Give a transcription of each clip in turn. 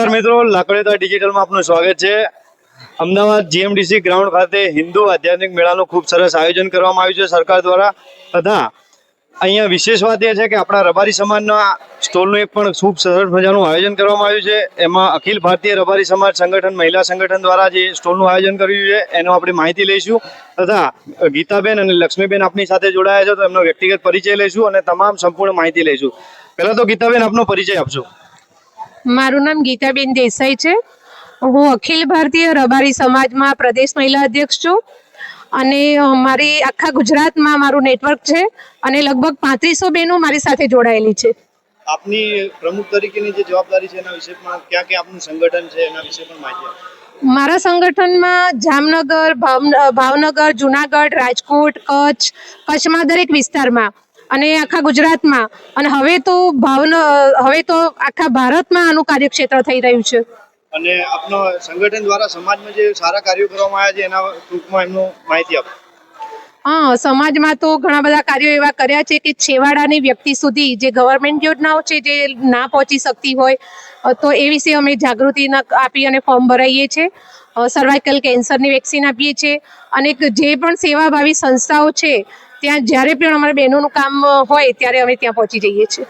નમસ્કાર મિત્રો લાકડીતા ડિજિટલમાં આપનું સ્વાગત છે. અમદાવાદ જીએમડીસી ગ્રાઉન્ડ ખાતે હિન્દુ આધ્યાત્મિક મેળાનું ખૂબ સરસ આયોજન કરવામાં આવ્યું છે સરકાર દ્વારા. તથા અહીંયા વિશેષ વાત એ છે કે આપણા રબારી સમાજના સ્ટોલનું એક પણ ખૂબ સરસ મજાનું આયોજન કરવામાં આવ્યું છે. એમાં અખિલ ભારતીય રબારી સમાજ સંગઠન, મહિલા સંગઠન દ્વારા જે સ્ટોલનું આયોજન કર્યું છે, એનો આપણે માહિતી લઈશું. તથા ગીતાબેન અને લક્ષ્મીબેન આપની સાથે જોડાયા છે, તો એમનો વ્યક્તિગત પરિચય લઈશું અને તમામ સંપૂર્ણ માહિતી લઈશું. પહેલાં તો ગીતાબેન, આપનો પરિચય આપશો મારું નામ ગીતાબેન દેસાઈ છે. હું અખિલ ભારતીય રબારી સમાજમાં પ્રદેશ મહિલા અધ્યક્ષ છું અને મારી આખા ગુજરાતમાં મારું નેટવર્ક છે અને લગભગ પાંત્રીસો બહેનો મારી સાથે જોડાયેલી છે. આપની પ્રમુખ તરીકેની જે જવાબદારી છે એના વિશે પણ ક્યાં ક્યાં આપનું સંગઠન છે એના વિશે પણ માહિતી મારા સંગઠનમાં જામનગર ભાવન- ભાવનગર જુનાગઢ રાજકોટ કચ્છ કચ્છમાં દરેક વિસ્તારમાં અને આખા ગુજરાતમાં. અને હવે તો ભાવન હવે તો આખા ભારતમાં આનું કાર્યક્ષેત્ર થઈ રહ્યું છે. અને આપનો સંગઠન દ્વારા સમાજમાં જે સારા કાર્યો કરવામાં આવ્યા છે એના ટૂંકમાં એમનો માહિતી આપો. હા સમાજમાં તો ઘણા બધા કાર્યો એવા કર્યા છે કે છેવાડાની વ્યક્તિ સુધી જે ગવર્મેન્ટ યોજનાઓ છે જે ના પહોંચી શકતી હોય તો એ વિશે અમે જાગૃતિ ન- આપી અને ફોર્મ ભરાઈએ છીએ સર્વાઇકલ કેન્સરની વેક્સિન આપીએ છીએ અને જે પણ સેવાભાવી સંસ્થાઓ છે ત્યાં જ્યારે પણ અમારા બહેનોનું કામ હોય ત્યારે અમે ત્યાં પહોંચી જઈએ છીએ.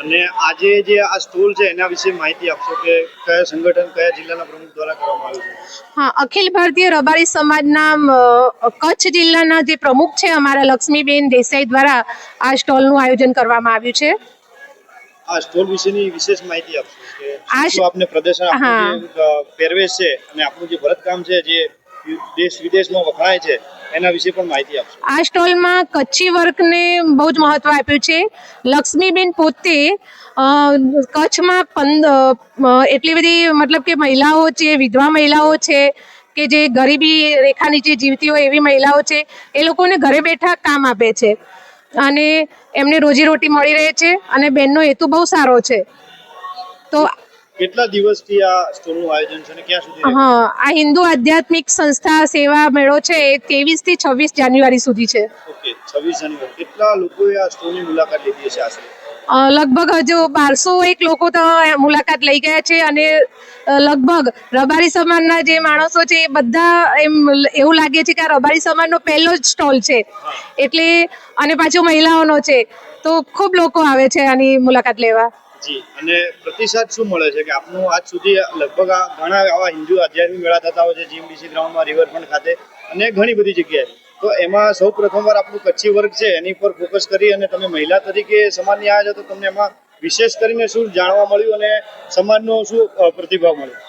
અને આજે જે આ સ્ટોલ છે એના વિશે માહિતી આપશો કે કયા સંગઠન કયા જિલ્લાના પ્રમુખ દ્વારા કરવામાં આવ્યું છે? હા અખિલ ભારતીય રબારી સમાજના કચ્છ જિલ્લાના જે પ્રમુખ છે અમારા લક્ષ્મીબેન દેસાઈ દ્વારા આ સ્ટોલનું આયોજન કરવામાં આવ્યું છે. આ સ્ટોલ વિશેની વિશેષ માહિતી આપશો કે આપને પ્રદર્શન આપણું પહેરવેશ છે અને આપણું જે ભરતકામ છે જે દેશ વિદેશમાં વખણાય છે, એના વિશે પણ માહિતી આપશો. આ સ્ટોલમાં કચ્છી વર્કને બહુ જ મહત્વ આપ્યું છે. લક્ષ્મીબેન પોતે કચ્છમાં પંદ એટલી બધી, મતલબ કે મહિલાઓ છે, વિધવા મહિલાઓ છે, કે જે ગરીબી રેખા નીચે જીવતી હોય એવી મહિલાઓ છે, એ લોકોને ઘરે બેઠા કામ આપે છે. અને એમને રોજીરોટી મળી રહે છે અને બેનનો હેતુ બહુ સારો છે. તો કેટલા દિવસથી આ સ્ટોલનું આયોજન છે અને ક્યાં સુધી હા આ હિન્દુ આધ્યાત્મિક સંસ્થા સેવા મેળો છે એ ત્રેવીસથી છવ્વીસ જાન્યુઆરી સુધી છે. ઓકે છવ્વીસ જાન્યુઆરી. કેટલા લોકોએ આ સ્ટોલની મુલાકાત લીધી છે આશરે? લગભગ હજુ બારસો એક લોકો તો મુલાકાત લઈ ગયા છે અને લગભગ રબારી સમાજના જે માણસો છે એ બધા એમ એવું લાગે છે કે આ રબારી સમાજનો પહેલો જ સ્ટોલ છે. એટલે અને પાછું મહિલાઓનો છે. તો ખૂબ લોકો આવે છે આની મુલાકાત લેવા. જી, અને પ્રતિસાદ શું મળે છે કે આપનું આજ સુધી લગભગ ઘણા આવા હિન્દુ આધ્યાત્મિક મેળા થતા હોય છે, જીએમડીસી ગ્રાઉન્ડમાં, રિવરફ્રન્ટ ખાતે, અને ઘણી બધી જગ્યાએ. તો એમાં સૌ પ્રથમવાર આપણું કચ્છી વર્ગ છે, એની પર ફોકસ કરી અને તમે મહિલા તરીકે સમાજની આવ્યા છો તો તમને એમાં વિશેષ કરીને શું જાણવા મળ્યું અને સમાજનો શું પ્રતિભાવ મળ્યો?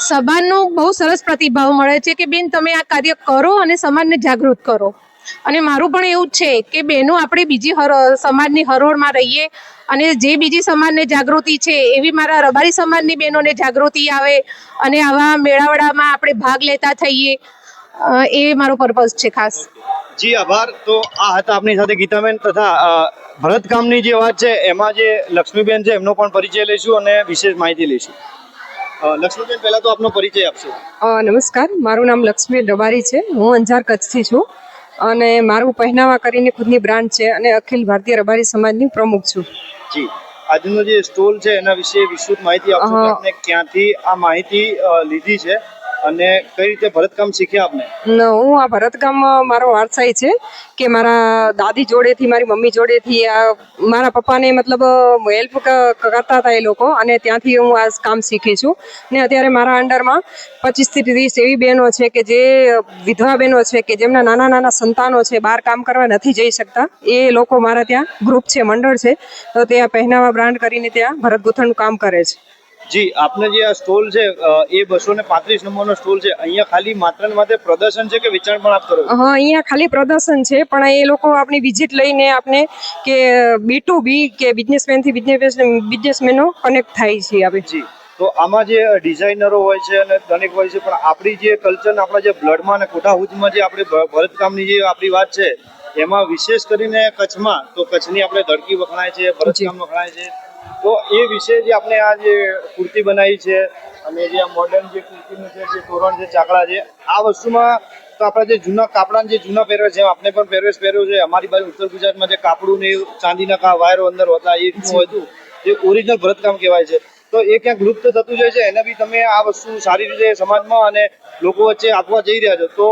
સભાનો બહુ સરસ પ્રતિભાવ મળે છે કે બેન તમે આ કાર્ય કરો અને સમાજને જાગૃત કરો. અને મારું પણ એવું જ છે કે બહેનો આપણે બીજી સમાજની હરોળમાં રહીએ અને જે બીજી સમાજને જાગૃતિ છે એવી મારા રબારી સમાજની બહેનોને જાગૃતિ આવે અને આવા મેળાવડામાં આપણે ભાગ લેતા થઈએ. એ મારો પર્પઝ છે ખાસ. જી આભાર. તો આ હતા આપની સાથે ગીતાબેન તથા ભરતકામની જે વાત છે એમાં જે લક્ષ્મીબેન છે એમનો પણ પરિચય લઈશું અને વિશેષ માહિતી લઈશું. લક્ષ્મીબેન પહેલા તો આપનો પરિચય આપશો. નમસ્કાર. મારું નામ લક્ષ્મી ડબારી છે. હું અંજાર કચ્છથી છું. અને મારું પહેનાવા કરીને ખુદની બ્રાન્ડ છે અને અખિલ ભારતીય રબારી સમાજની પ્રમુખ છું. જી. આજનો જે સ્ટોલ છે એના વિશે વિસ્તૃત માહિતી આપશો આપને ક્યાંથી આ માહિતી લીધી છે? અને કઈ રીતે ભરતકામ શીખ્યા આપને? હું આ ભરતકામ મારો વારસાઈ છે કે મારા દાદી જોડેથી, મારી મમ્મી જોડેથી, આ મારા પપ્પાને મતલબ હેલ્પ કરતા હતા એ લોકો અને ત્યાંથી હું આ કામ શીખી છું. ને અત્યારે મારા અંડરમાં પચીસથી ત્રીસ એવી બહેનો છે કે જે વિધવા બહેનો છે કે જેમના નાના નાના સંતાનો છે, બહાર કામ કરવા નથી જઈ શકતા. એ લોકો મારા ત્યાં ગ્રુપ છે, મંડળ છે. તો ત્યાં પહેનાવા બ્રાન્ડ કરીને ત્યાં ભરત ગૂંથણનું કામ કરે છે. જી આપને જે આ સ્ટોલ છે એ બસો ને પાંત્રીસ નંબરનો સ્ટોલ છે. અહીંયા ખાલી માત્ર ને માત્ર પ્રદર્શન છે કે વેચાણ પણ આપ કરો હા અહીંયા ખાલી પ્રદર્શન છે પણ એ લોકો આપણી વિઝિટ લઈને આપને કે બી ટુ બી કે બિઝનેસમેનથી બિઝનેસ બિઝનેસમેનો કનેક્ટ થાય છે આપણે જી તો આમાં જે ડિઝાઇનરો હોય છે અને દરેક હોય છે પણ આપણી જે કલ્ચર આપણા જે બ્લડમાં અને કોઠાહૂદમાં જે આપણી ભરતકામની જે આપણી વાત છે એમાં વિશેષ કરીને કચ્છમાં તો કચ્છની આપણે ધડકી વખણાય છે ભરતકામ વખણાય છે. તો એ વિશે જે આપણે આ જે કુર્તી બનાવી છે, અને જે આ મોડર્ન જે કુર્તીનું છે જે તોરણ છે, ચાકડા છે, આ વસ્તુમાં તો આપણા જે જૂના કાપડા જે જૂના પહેરવેશ છે આપણે પણ પહેરવેશ પહેર્યો છે, અમારી બાજુ ઉત્તર ગુજરાતમાં જે કાપડું ને ચાંદીના કા વાયરો અંદર હતા, એ હતું જે ઓરિજિનલ ભરતકામ કહેવાય છે. તો એ ક્યાંક લુપ્ત થતું જાય છે, એને બી તમે આ વસ્તુ સારી રીતે સમાજમાં અને લોકો વચ્ચે આપવા જઈ રહ્યા છો. તો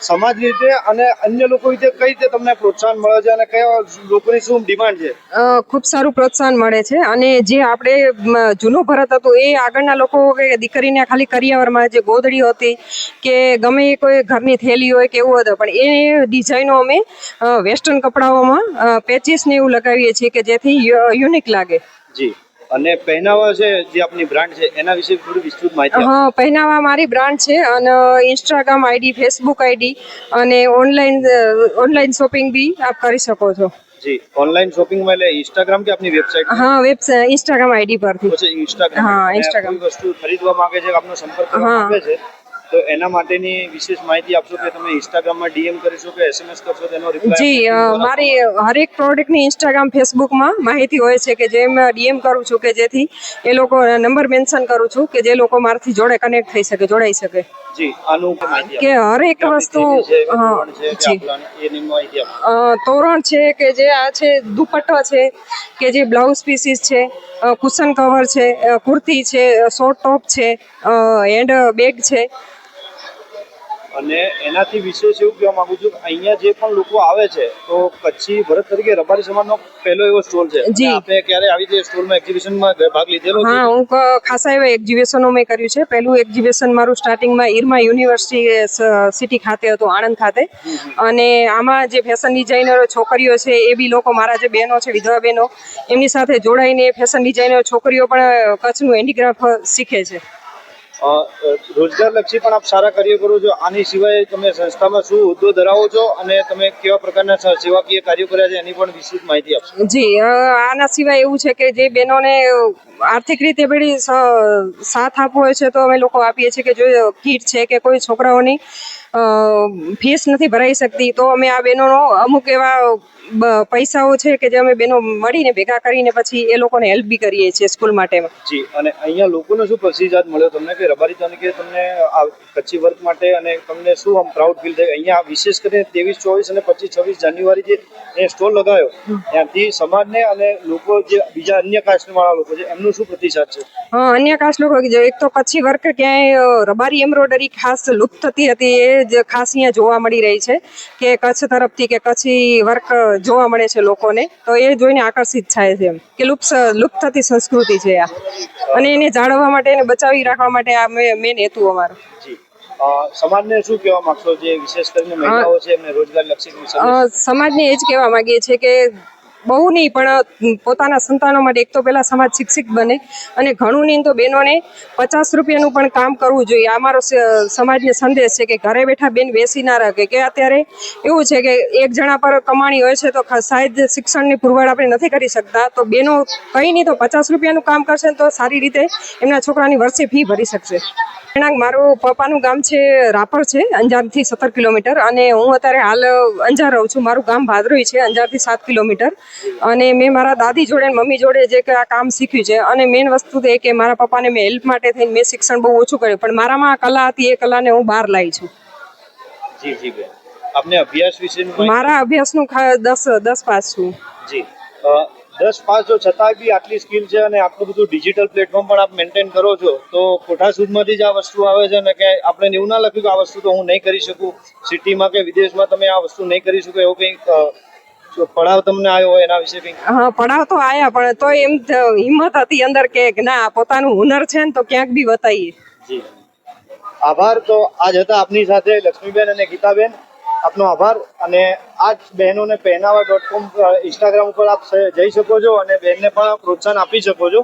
સમાજ રીતે અને અન્ય લોકો રીતે કઈ રીતે તમને પ્રોત્સાહન મળે છે અને કયા લોકોની શું ડિમાન્ડ છે? ખૂબ સારું પ્રોત્સાહન મળે છે અને જે આપણે જૂનો ભરત હતું એ આગળના લોકો કે દીકરીને ખાલી કરિયાવરમાં જે ગોદડી હતી કે ગમે એ કોઈ ઘરની થેલી હોય કે એવું હતું પણ એ ડિઝાઇનો અમે વેસ્ટર્ન કપડાઓમાં પેચીસ ને એવું લગાવીએ છીએ કે જેથી યુનિક લાગે. જી. અને પહેનાવા છે જે આપની બ્રાન્ડ છે એના વિશે થોડી વિસ્તૃત માહિતી હા પહેનાવા મારી બ્રાન્ડ છે અને ઇન્સ્ટાગ્રામ આઈડી ફેસબુક આઈડી અને ઓનલાઈન ઓનલાઈન શોપિંગ બી આપ કરી શકો છો. જી ઓનલાઈન શોપિંગમાં એટલે ઇન્સ્ટાગ્રામ કે આપની વેબસાઇટ હા વેબસાઈટ ઇન્સ્ટાગ્રામ આઈડી પરથી. ઇન્સ્ટાગ્રામ હા, ઇન્સ્ટાગ્રામ વસ્તુ ખરીદવા માંગે છે આપનો સંપર્ક કરવા. માંગે છે? તો એના માટેની વિશેષ માહિતી આપશો કે તમે ઇન્સ્ટાગ્રામમાં ડીએમ કરીશો કે એસએમએસ કરશો તેનો રિપ્લાય જી મારી હરેક પ્રોડક્ટની ઇન્સ્ટાગ્રામ ફેસબુકમાં માહિતી હોય છે કે જેમ ડીએમ કરું છું કે જેથી એ લોકો નંબર મેન્શન કરું છું કે જે લોકો મારાથી જોડે કનેક્ટ થઈ શકે જોડાઈ શકે. જી આનું કે. હરેક વસ્તુ જી તોરણ છે કે જે. આ છે દુપટ્ટો છે કે જે બ્લાઉઝ પીસીસ છે કુશન કવર છે કુર્તી છે શોર્ટ ટોપ છે હેન્ડ બેગ છે. અને એનાથી વિશેષ એવું કહેવા માંગુ છું કે અહીંયા જે પણ લોકો આવે છે તો કચ્છી ભરત તરીકે રબારી સમાજનો પહેલો એવો સ્ટોલ છે. જી. આપે ક્યારે આવી રીતે સ્ટોલમાં એક્ઝિબિશનમાં ભાગ લીધેલો હા હું ખાસા એવા એક્ઝિબિશનો મેં કર્યું છે. પહેલું એક્ઝિબિશન મારું સ્ટાર્ટિંગમાં ઈરમા યુનિવર્સિટી સિટી ખાતે હતું આણંદ ખાતે. અને આમાં જે ફેશન ડિઝાઇનરો છોકરીઓ છે એ બી લોકો મારા જે બહેનો છે વિધવા બહેનો એમની સાથે જોડાઈને ફેશન ડિઝાઇનર છોકરીઓ પણ કચ્છનું હેન્ડીક્રાફ્ટ શીખે છે. અ, અ, રોજગાર લક્ષી પણ આપ સારા કાર્ય કરો છો. આની સિવાય તમે સંસ્થામાં શું હોદ્દો ધરાવો છો અને તમે કેવા પ્રકારના સેવાકીય કાર્યો કર્યા છે એની પણ વિસ્તૃત માહિતી આપશો. જી આના સિવાય એવું છે કે જે બહેનોને આર્થિક રીતે બધી સાથ આપવો હોય છે તો અમે લોકો આપીએ છીએ કે જો કીટ છે કે કોઈ છોકરાઓની ફીસ નથી ભરાઈ શકતી તો અમે આ બહેનોનો અમુક એવા પૈસાઓ છે કે જે અમે બહેનો મળીને ભેગા કરીને પછી એ લોકોને હેલ્પ બી કરીએ છીએ સ્કૂલ માટે જી અને અહીંયા લોકોને શું પ્રતિસાદ મળ્યો તમને કે રબારી તરીકે તમને આ કચ્છી વર્ક માટે અને તમને શું આમ પ્રાઉડ ફીલ થાય? અહીંયા વિશેષ કરીને ત્રેવીસ ચોવીસ અને પચીસ છવ્વીસ જાન્યુઆરી જે એ સ્ટોલ લગાવ્યો ત્યાંથી સમાજને અને લોકો જે બીજા અન્ય કાસ્ટવાળા લોકો છે એમનું શું પ્રતિસાદ છે? હા અન્ય કાસ્ટ લોકો એક તો કચ્છી વર્ક ક્યાંય રબારી એમ્બ્રોઇડરી ખાસ લુપ્ત થતી હતી એ જ ખાસ અહીંયા જોવા મળી રહી છે કે કચ્છ તરફથી કે કચ્છી વર્ક જોવા મળે છે લોકોને તો એ જોઈને આકર્ષિત થાય છે કે લુપ્ત લુપ્ત થતી સંસ્કૃતિ છે આ. અને એને જાળવવા માટે એને બચાવી રાખવા માટે આ મેન હેતુ અમારો. સમાજને શું કહેવા માંગશો? જે વિશેષ કરીને મહિલાઓ છે એમને રોજગાર લક્ષી સમાજને એ જ કહેવા માંગીએ છીએ કે બહુ નહીં, પણ પોતાના સંતાનો માટે એક તો પહેલાં સમાજ શિક્ષિત બને અને ઘણું નહીં તો બહેનોને પચાસ રૂપિયાનું પણ કામ કરવું જોઈએ. આ મારો સમાજને સંદેશ છે કે ઘરે બેઠા બેન બેસી ના રાખે, કે અત્યારે એવું છે કે એક જણા પર કમાણી હોય છે તો શાયદ શિક્ષણની પુરવઠ આપણે નથી કરી શકતા. તો બેનો કંઈ નહીં તો પચાસ રૂપિયાનું કામ કરશે તો સારી રીતે એમના છોકરાની વર્ષે ફી ભરી શકશે. રહેણાંક મારું પપ્પાનું ગામ છે, રાપર છે, અંજારથી સત્તર કિલોમીટર અને હું અત્યારે હાલ અંજાર રહું છું. મારું ગામ ભાદરોઈ છે, અંજારથી સાત કિલોમીટર. અને મેં મારા દાદી જોડે મમ્મી જોડે જે આ કામ શીખ્યું છે અને મેઇન વસ્તુ એ કે મારા પપ્પાને મેં હેલ્પ માટે થઈને મેં શિક્ષણ બહુ ઓછું કર્યું પણ મારામાં આ કલા હતી એ કલાને હું બહાર લાવી છું. જી જી બેન. આપને અભ્યાસ વિશે મારા અભ્યાસનું દસ દસ પાસ છું. જી. દસ પાસ જો છતાં બી આટલી સ્કિલ છે અને આટલું બધું ડિજિટલ પ્લેટફોર્મ પણ આપ મેન્ટેન કરો છો તો ખોટા સુધમાંથી જ આ વસ્તુ આવે છે ને કે આપણે એવું ના લખ્યું કે આ વસ્તુ તો હું નહીં કરી શકું? સિટીમાં કે વિદેશમાં તમે આ વસ્તુ નહીં કરી શકો એવું કંઈક પડાવ તમને આવ્યો હોય એના વિશે કંઈક હા પડાવ તો આયા પણ તો એમ હિંમત હતી અંદર કે ના પોતાનું હુનર છે ને તો ક્યાંક બી બતાવીએ જી. આભાર. તો આજ હતા આપની સાથે લક્ષ્મીબેન અને ગીતાબેન. આપનો આભાર. અને આ જ બહેનોને પહેનાવા ડોટ કોમ ઇન્સ્ટાગ્રામ ઉપર આપ જઈ શકો છો અને બહેનને પણ પ્રોત્સાહન આપી શકો છો.